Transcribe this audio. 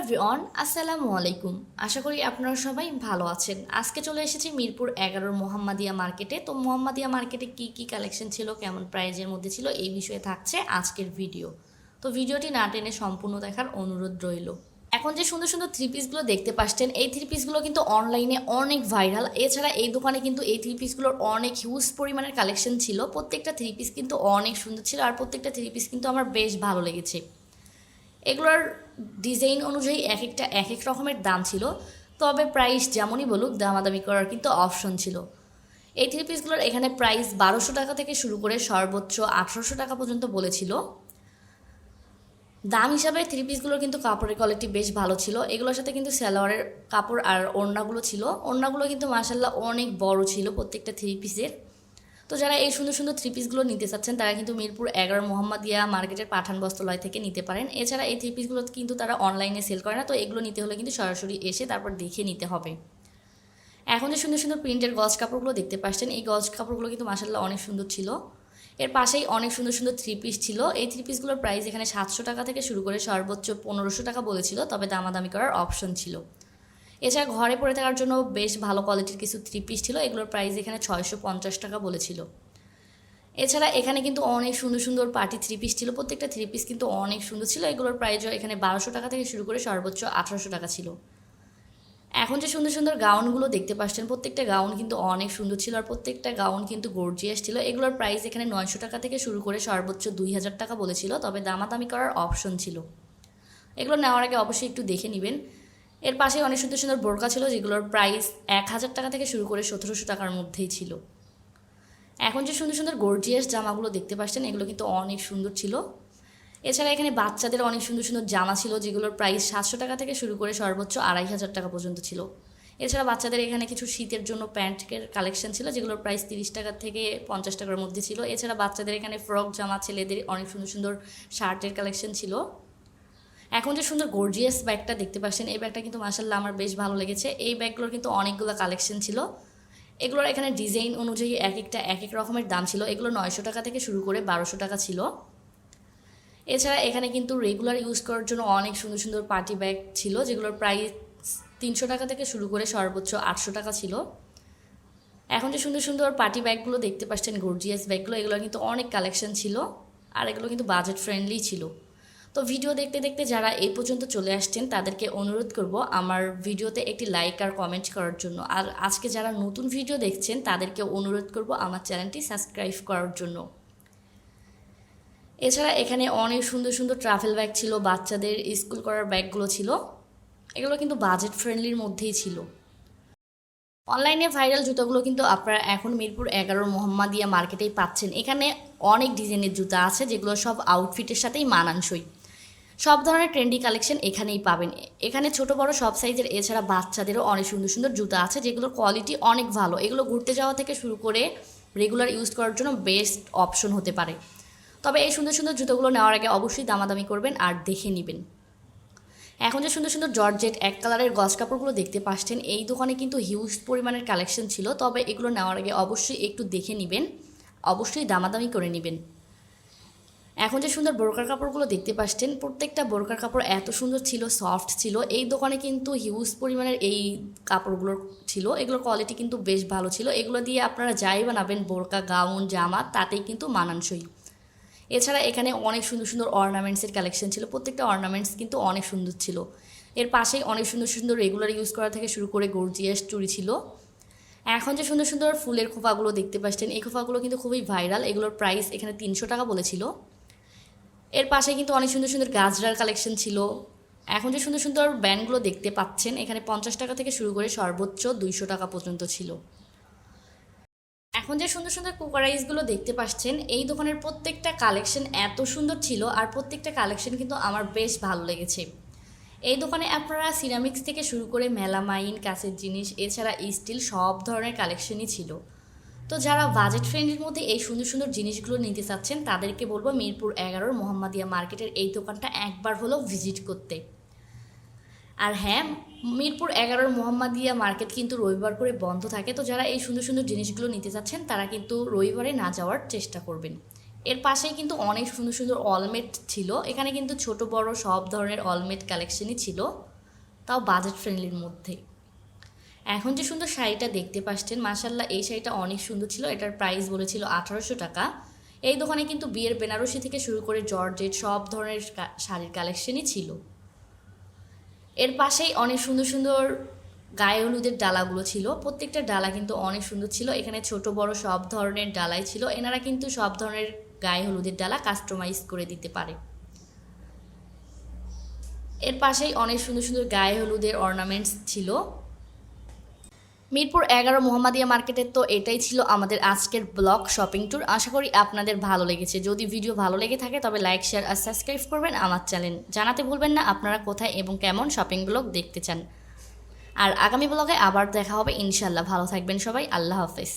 Everyone আসসালামু আলাইকুম। আশা করি আপনারা সবাই ভালো আছেন। আজকে চলে এসেছি মিরপুর এগারোর মোহাম্মদিয়া মার্কেটে। তো মোহাম্মদিয়া মার্কেটে কি কি কালেকশন ছিল, কেমন প্রাইজের মধ্যে ছিল, এই বিষয়ে থাকছে আজকের ভিডিও। তো ভিডিওটি না টেনে সম্পূর্ণ দেখার অনুরোধ রইল। এখন যে সুন্দর সুন্দর থ্রি পিসগুলো দেখতে পাচ্ছেন, এই থ্রি পিসগুলো কিন্তু অনলাইনে অনেক ভাইরাল এছাড়া এই দোকানে কিন্তু এই থ্রি পিসগুলোর অনেক হিউজ পরিমাণের কালেকশন ছিল। প্রত্যেকটা থ্রি পিস কিন্তু অনেক সুন্দর ছিল, আর প্রত্যেকটা থ্রি পিস কিন্তু আমার বেশ ভালো লেগেছে। এগুলোর ডিজাইন অনুযায়ী এক একটা এক এক রকমের দাম ছিল। তবে প্রাইস যেমনই বলুক, দামাদামি করার কিন্তু অপশন ছিল। এই থ্রি পিসগুলোর এখানে প্রাইস বারোশো টাকা থেকে শুরু করে সর্বোচ্চ আঠারোশো টাকা পর্যন্ত বলেছিল। দাম হিসাবে থ্রি পিসগুলোর কিন্তু কাপড়ের কোয়ালিটি বেশ ভালো ছিল। এগুলোর সাথে কিন্তু সালোয়ারের কাপড় আর ওড়নাগুলো ছিল। ওড়নাগুলো কিন্তু মাসাল্লাহ অনেক বড় ছিল প্রত্যেকটা থ্রি পিসের তো যারা এই সুন্দর সুন্দর থ্রি পিসগুলো নিতে চাচ্ছেন, তারা কিন্তু মিরপুর এগারো মোহাম্মদিয়া মার্কেটের পাঠান বস্ত্রালয় থেকে নিতে পারেন। এছাড়া এই থ্রি পিসগুলো কিন্তু তারা অনলাইনে সেল করে না, তো এগুলো নিতে হলে কিন্তু সরাসরি এসে তারপর দেখে নিতে হবে। এখন যে সুন্দর সুন্দর প্রিন্টের গজ কাপড়গুলো দেখতে পাচ্ছেন, এই গজ কাপড়গুলো কিন্তু মাসাল্লাহ অনেক সুন্দর ছিল। এর পাশেই অনেক সুন্দর সুন্দর থ্রি পিস ছিল। এই থ্রি পিসগুলোর প্রাইস এখানে সাতশো টাকা থেকে শুরু করে সর্বোচ্চ পনেরোশো টাকা বলেছিল, তবে দামাদামি করার অপশন ছিল। এছাড়া ঘরে পরে থাকার জন্য বেশ ভালো কোয়ালিটির কিছু থ্রি পিস ছিল, এগুলোর প্রাইস এখানে ছয়শো পঞ্চাশ টাকা বলেছিল। এছাড়া এখানে কিন্তু অনেক সুন্দর সুন্দর পার্টি থ্রি পিস ছিল, প্রত্যেকটা থ্রি পিস কিন্তু অনেক সুন্দর ছিল, এগুলোর প্রাইসও এখানে বারোশো টাকা থেকে শুরু করে সর্বোচ্চ আঠারোশো টাকা ছিল। এখন যে সুন্দর সুন্দর গাউনগুলো দেখতে পাচ্ছেন, প্রত্যেকটা গাউন কিন্তু অনেক সুন্দর ছিল আর প্রত্যেকটা গাউন কিন্তু গর্জিয়াস ছিল। এগুলোর প্রাইস এখানে নয়শো টাকা থেকে শুরু করে সর্বোচ্চ দুই হাজার টাকা বলেছিল, তবে দামাদামি করার অপশন ছিল। এগুলো নেওয়ার আগে অবশ্যই একটু দেখে নেবেন। এর পাশে অনেক সুন্দর সুন্দর বোরকা ছিল, যেগুলোর প্রাইস এক হাজার টাকা থেকে শুরু করে সতেরোশো টাকার মধ্যেই ছিল। এখন যে সুন্দর সুন্দর গর্জিয়াস জামাগুলো দেখতে পাচ্ছেন, এগুলো কিন্তু অনেক সুন্দর ছিল। এছাড়া এখানে বাচ্চাদের অনেক সুন্দর সুন্দর জামা ছিল, যেগুলোর প্রাইস সাতশো টাকা থেকে শুরু করে সর্বোচ্চ আড়াই হাজার টাকা পর্যন্ত ছিল। এছাড়া বাচ্চাদের এখানে কিছু শীতের জন্য প্যান্টের কালেকশন ছিল, যেগুলোর প্রাইস তিরিশ টাকা থেকে পঞ্চাশ টাকার মধ্যে ছিল। এছাড়া বাচ্চাদের এখানে ফ্রক জামা, ছেলেদের অনেক সুন্দর সুন্দর শার্টের কালেকশন ছিল। এখন যে সুন্দর গর্জিয়াস ব্যাগটা দেখতে পাচ্ছেন, এই ব্যাগটা কিন্তু মাসাল্লাহ আমার বেশ ভালো লেগেছে। এই ব্যাগগুলোর কিন্তু অনেকগুলো কালেকশন ছিল। এগুলোর এখানে ডিজাইন অনুযায়ী এক একটা, এক এক রকমের দাম ছিল। এগুলো নয়শো টাকা থেকে শুরু করে বারোশো টাকা ছিল। এছাড়া এখানে কিন্তু রেগুলার ইউজ করার জন্য অনেক সুন্দর সুন্দর পার্টি ব্যাগ ছিল, যেগুলোর প্রাইস তিনশো টাকা থেকে শুরু করে সর্বোচ্চ আটশো টাকা ছিল। এখন যে সুন্দর সুন্দর পার্টি ব্যাগগুলো দেখতে পাচ্ছেন গর্জিয়াস ব্যাগগুলো এগুলো কিন্তু অনেক কালেকশন ছিল। আর এগুলো কিন্তু বাজেট ফ্রেন্ডলি ছিল। তো ভিডিও দেখতে দেখতে যারা এই পর্যন্ত চলে আসছেন, তাদেরকে অনুরোধ করব আমার ভিডিওতে একটি লাইক আর কমেন্ট করার জন্য। আর আজকে যারা নতুন ভিডিও দেখছেন, তাদেরকে অনুরোধ করব আমার চ্যানেলটি সাবস্ক্রাইব করার জন্য। এছাড়া এখানে অনেক সুন্দর সুন্দর ট্রাভেল ব্যাগ ছিল, বাচ্চাদের স্কুল করার ব্যাগগুলো ছিল। এগুলো কিন্তু বাজেট ফ্রেন্ডলির মধ্যেই ছিল। অনলাইনে ভাইরাল জুতোগুলো কিন্তু আপনারা এখন মিরপুর এগারোর মোহাম্মদিয়া মার্কেটেই পাচ্ছেন। এখানে অনেক ডিজাইনের জুতা আছে, যেগুলো সব আউটফিটের সাথেই মানানসই। সব ধরনের ট্রেন্ডি কালেকশন এখানেই পাবেন। এখানে ছোট বড় সব সাইজের এছাড়া বাচ্চাদেরও অনেক সুন্দর সুন্দর জুতা আছে, যেগুলোর কোয়ালিটি অনেক ভালো। এগুলো ঘুরতে যাওয়া থেকে শুরু করে রেগুলার ইউজ করার জন্য বেস্ট অপশন হতে পারে। তবে এই সুন্দর সুন্দর জুতোগুলো নেওয়ার আগে অবশ্যই দামাদামি করবেন আর দেখে নেবেন। এখন যে সুন্দর সুন্দর জর্জেট, এক কালারের গজ কাপড়গুলো দেখতে পাচ্ছেন, এই দোকানে কিন্তু হিউজ পরিমাণের কালেকশন ছিল, তবে এগুলো নেওয়ার আগে অবশ্যই একটু দেখে নেবেন। অবশ্যই দামাদামি করে নেবেন। এখন যে সুন্দর বোরকার কাপড়গুলো দেখতে পাচ্ছেন, প্রত্যেকটা বোরকার কাপড় এত সুন্দর ছিল সফট ছিল। এই দোকানে কিন্তু হিউজ পরিমাণের এই কাপড়গুলোর ছিল। এগুলোর কোয়ালিটি কিন্তু বেশ ভালো ছিল। এগুলো দিয়ে আপনারা যাই বানাবেন, বোরকা, গাউন, জামা, তাতেই কিন্তু মানানসই। এছাড়া এখানে অনেক সুন্দর সুন্দর অর্নামেন্টসের কালেকশন ছিল। প্রত্যেকটা অর্নামেন্টস কিন্তু অনেক সুন্দর ছিল। এর পাশেই অনেক সুন্দর সুন্দর রেগুলার ইউজ করা থেকে শুরু করে গর্জিয়াস চুড়ি ছিল। এখন যে সুন্দর সুন্দর ফুলের খোপাগুলো দেখতে পাচ্ছেন, এই খোপাগুলো কিন্তু খুবই ভাইরাল এগুলোর প্রাইস এখানে তিনশো টাকা বলেছিল। এর পাশে কিন্তু অনেক সুন্দর সুন্দর গাজরার কালেকশন ছিল। এখন যে সুন্দর সুন্দর ব্যান্ডগুলো দেখতে পাচ্ছেন, এখানে পঞ্চাশ টাকা থেকে শুরু করে সর্বোচ্চ দুইশো টাকা পর্যন্ত ছিল। এখন যে সুন্দর সুন্দর কুকারাইজগুলো দেখতে পাচ্ছেন, এই দোকানের প্রত্যেকটা কালেকশন এত সুন্দর ছিল আর প্রত্যেকটা কালেকশন কিন্তু আমার বেশ ভালো লেগেছে। এই দোকানে আপনারা সিরামিক্স থেকে শুরু করে মেলামাইন কাছের জিনিস, এছাড়া স্টিল সব ধরনের কালেকশনই ছিল। তো যারা বাজেট ফ্রেন্ডের মধ্যে এই সুন্দর সুন্দর জিনিসগুলো নিতে চাচ্ছেন, তাদেরকে বলব মিরপুর এগারোর মোহাম্মদিয়া মার্কেটের এই দোকানটা একবার হলেও ভিজিট করতে। আর হ্যাঁ মিরপুর এগারোর মোহাম্মদিয়া মার্কেট কিন্তু রবিবার করে বন্ধ থাকে, তো যারা এই সুন্দর সুন্দর জিনিসগুলো নিতে চাচ্ছেন, তারা কিন্তু রবিবারে না যাওয়ার চেষ্টা করবেন। এর পাশেই কিন্তু অনেক সুন্দর সুন্দর অলমেট ছিল, এখানে কিন্তু ছোট বড় সব ধরনের অলমেট কালেকশনই ছিল, তাও বাজেট ফ্রেন্ডলির মধ্যে। এখন যে সুন্দর শাড়িটা দেখতে পাচ্ছেন মাসাল্লাহ এই শাড়িটা অনেক সুন্দর ছিল। এটার প্রাইস বলেছিল আঠারোশো টাকা। এই দোকানে কিন্তু বিয়ের বেনারসি থেকে শুরু করে জর্জেট সব ধরনের শাড়ির কালেকশনই ছিল। এর পাশেই অনেক সুন্দর সুন্দর গায়ে হলুদের ডালাগুলো ছিল। প্রত্যেকটা ডালা কিন্তু অনেক সুন্দর ছিল। এখানে ছোট, বড় সব ধরনের ডালাই ছিল। এনারা কিন্তু সব ধরনের গায়ে হলুদের ডালা কাস্টমাইজ করে দিতে পারে। এর পাশেই অনেক সুন্দর সুন্দর গায়ে হলুদের অর্নামেন্টস ছিল। মিরপুর এগারো মোহাম্মদিয়া মার্কেটের তো এটাই ছিল আমাদের আজকের ব্লগ শপিং ট্যুর। আশা করি আপনাদের ভালো লেগেছে। যদি ভিডিও ভালো লেগে থাকে, তবে লাইক, শেয়ার আর সাবস্ক্রাইব করবেন আমার চ্যানেল। জানাতে ভুলবেন না আপনারা কোথায় এবং কেমন শপিং ব্লগ দেখতে চান। আর আগামী ব্লগে আবার দেখা হবে। ইনশাল্লাহ ভালো থাকবেন সবাই। আল্লাহ হাফেজ।